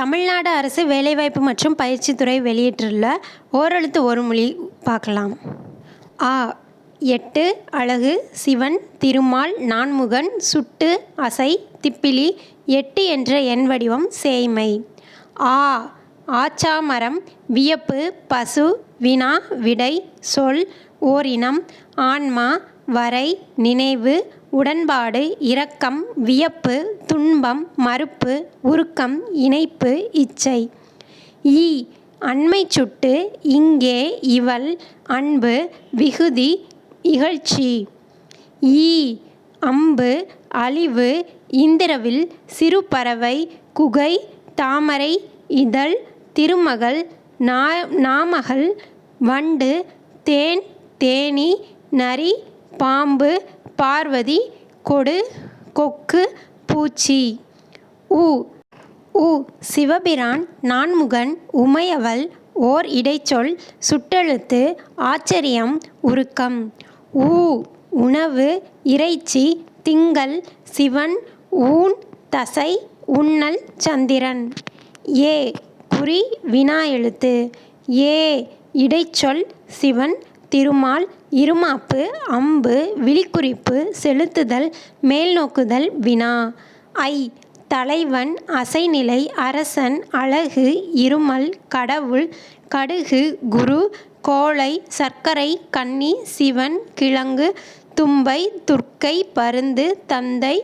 தமிழ்நாடு அரசு வேலைவாய்ப்பு மற்றும் பயிற்சித்துறை வெளியிட்டுள்ள ஓரெழுத்து ஒரு மொழி பார்க்கலாம். ஆ எட்டு அழகு சிவன் திருமால் நான்முகன் சுட்டு அசை திப்பிலி எட்டு என்ற எண் வடிவம் சேய்மை. ஆ ஆச்சாமரம் வியப்பு பசு வினா விடை சொல் ஓரினம் ஆன்மா வரை நினைவு உடன்பாடு இரக்கம் வியப்பு துன்பம் மறுப்பு உருக்கம் இணைப்பு இச்சை. ஈ அண்மை சுட்டு இங்கே இவள் அன்பு விகுதி இகழ்ச்சி. ஈ அம்பு அழிவு இந்திரவில் சிறுபறவை குகை தாமரை இதழ் திருமகள் நா நாமகள் வண்டு தேன் தேனீ நரி பாம்பு பார்வதி கொடு கொக்கு பூச்சி. உ. உ. சிவபிரான் நான்முகன் உமையவள் ஓர் இடைச்சொல் சுட்டெழுத்து ஆச்சரியம் உருக்கம். ஊ உணவு இறைச்சி திங்கள் சிவன் ஊன் தசை உண்ணல் சந்திரன். ஏ. குறி வினா எழுத்து. ஏ. இடைச்சொல் சிவன் திருமால் இருமாப்பு அம்பு விழிக்குறிப்பு செலுத்துதல் மேல்நோக்குதல் வினா. ஐ. தலைவன் அசைநிலை அரசன் அழகு இருமல் கடவுள் கடுகு குரு கோழை சர்க்கரை கன்னி சிவன் கிழங்கு தும்பை துர்க்கை பருந்து தந்தை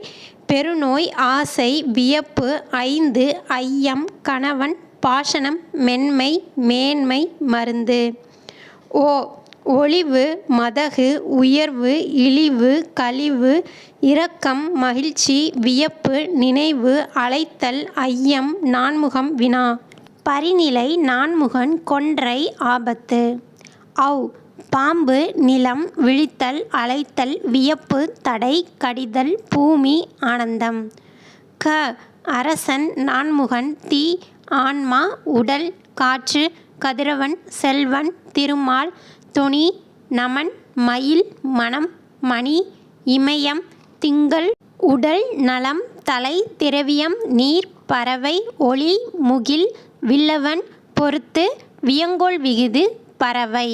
பெருநோய் ஆசை வியப்பு ஐந்து ஐயம் கணவன் பாஷணம் மென்மை மேன்மை மருந்து. ஓ. ஒளிவு மதகு உயர்வு இழிவு கழிவு இரக்கம் மகிழ்ச்சி வியப்பு நினைவு அழைத்தல் ஐயம் நான்முகம் வினா. பரிநிலை நான்முகன் கொன்றை ஆபத்து. ஔ பாம்பு நிலம் விழித்தல் அழைத்தல் வியப்பு தடை கடிதல் பூமி ஆனந்தம். க அரசன் நான்முகன் தீ ஆன்மா உடல் காற்று கதிரவன் செல்வன் திருமால் தொனி நமன் மயில் மனம் மணி இமயம் திங்கள் உடல் நலம் தலை திரவியம் நீர் பறவை ஒளி முகில் வில்லவன் பொறுத்து வியங்கோள் விகுது பறவை.